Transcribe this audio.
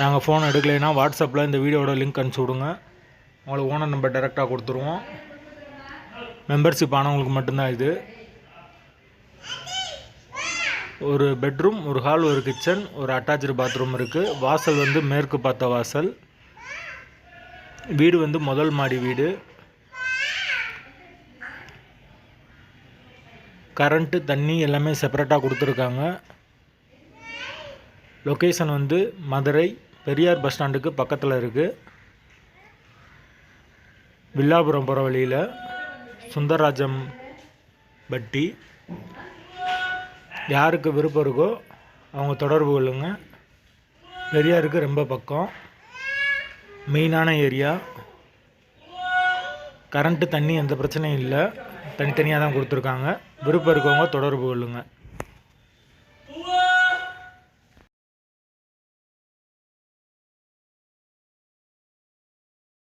நாங்கள் ஃபோன் எடுக்கலைன்னா வாட்ஸ்அப்பில் இந்த வீடியோட லிங்க் அனுப்பிச்சி விடுங்க. உங்களுக்கு ஓனர் நம்பர் டைரெக்டாக கொடுத்துருவோம். மெம்பர்ஷிப் ஆனவங்களுக்கு மட்டும்தான் இது. ஒரு பெட்ரூம் ஒரு ஹால் ஒரு கிச்சன் ஒரு அட்டாச்சு பாத்ரூம் இருக்குது வாசல் வந்து மேற்கு பார்த்த வாசல். வீடு வந்து முதல் மாடி வீடு. கரண்ட்டு தண்ணி எல்லாமே செப்பரேட்டாக கொடுத்துருக்காங்க. லொக்கேஷன் வந்து மதுரை பெரியார் பஸ் ஸ்டாண்டுக்கு பக்கத்தில் இருக்குது வில்லாபுரம் போகிற வழியில் சுந்தரராஜம் பட்டி. யாருக்கு விருப்பம் இருக்கோ அவங்க தொடர்பு கொள்ளுங்க. பெரியாருக்கு ரொம்ப பக்கம். மெயினான ஏரியா. கரண்ட்டு தண்ணி எந்த பிரச்சனையும் இல்லை. தனித்தனியாக தான் கொடுத்துருக்காங்க. விருப்பம் இருக்கவங்க தொடர்பு கொள்ளுங்கள்